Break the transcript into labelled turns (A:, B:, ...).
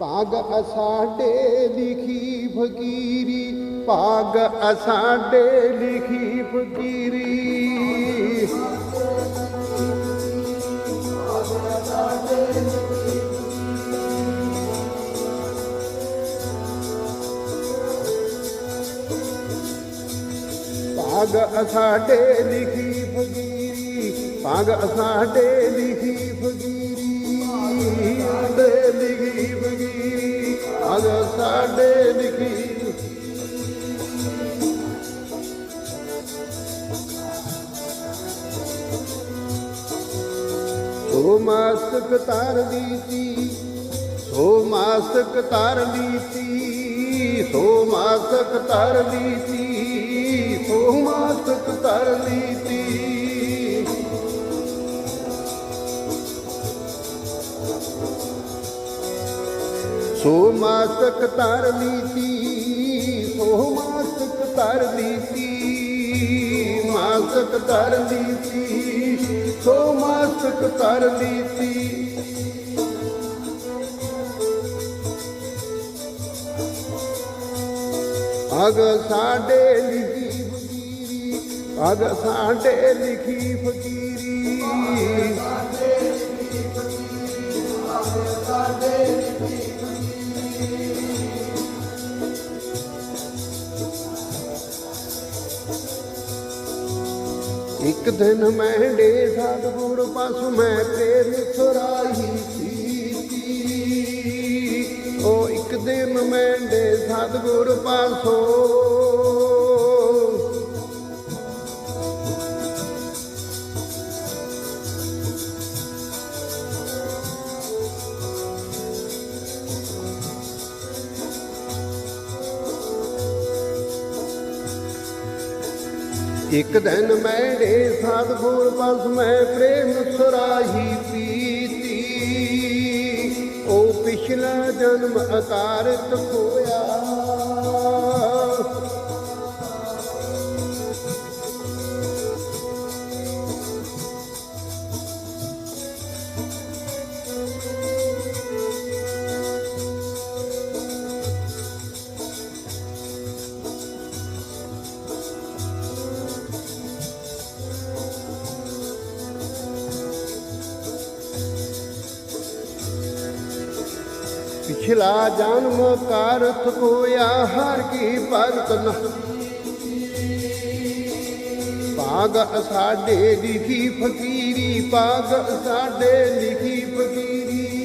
A: ਭਾਗ ਅਸਾਡੇ ਲਿਖੀ ਫਕੀਰੀ, ਭਾਗ ਅਸਾਡੇ ਲਿਖੀ ਫਕੀਰੀ। ਭਾਗ ਅਸਾਡੇ ਲਿਖੀ ਫਕੀਰੀ, ਭਾਗ ਅਸਾਡੇ ਲਿਖੀ ਫਕੀਰੀ। ਸਾਡੇ ਲਿਖੀ ਸੋ ਮਾਸਕ ਤਾਰ ਦੀਤੀ ਸੋ ਮਾਸਕ ਤਾਰ ਲੀਤੀ ਸੋ ਮਾਸਕ ਤਾਰ ਲੀਤੀ। ਸੋ ਮਾਸਕ ਤਾਰ ਲੀਤੀ, ਸੋ ਮਾਸਕ ਤਾਰ ਲੀਤੀ, ਮਾਸਕ ਤਾਰ ਲੀਤੀ, ਸੋ ਮਾਸਕ ਤਾਰ ਲੀਤੀ। ਅਗ ਸਾਡੇ ਲਿਖੀ ਫਕੀਰੀ ਅਗ ਸਾਡੇ ਲਿਖੀ ਫਕੀਰੀ ਇੱਕ ਦਿਨ ਮੈਂ ਡੇ ਸਤਿਗੁਰ ਪਸ ਮੈਂ ਪ੍ਰੇਮ ਸੁਰਾਹੀ ਕੀਤੀ। ਉਹ ਇੱਕ ਦਿਨ ਮੈਂ ਡੇ ਸਤਿਗੁਰ ਪਾਸੋਂ ਇੱਕ ਦਿਨ ਮੈਂਡੇ ਸਤਿਗੁਰ ਬਸ ਮੈਂ ਪ੍ਰੇਮ ਸੁਰਾਹੀ ਪੀਤੀ। ਉਹ ਪਿਛਲਾ ਜਨਮ ਅਕਾਰਤ ਹੋਇਆ। ਪਿਛਲਾ ਜਨਮ ਕਾਰਤ ਕੋਇਆ ਹਰ ਕੀ ਭਗਤ ਨ। ਭਾਗ ਸਾਡੇ ਲਿਖੀ ਫਕੀਰੀ, ਭਾਗ ਸਾਡੇ ਲਿਖੀ ਫਕੀਰੀ।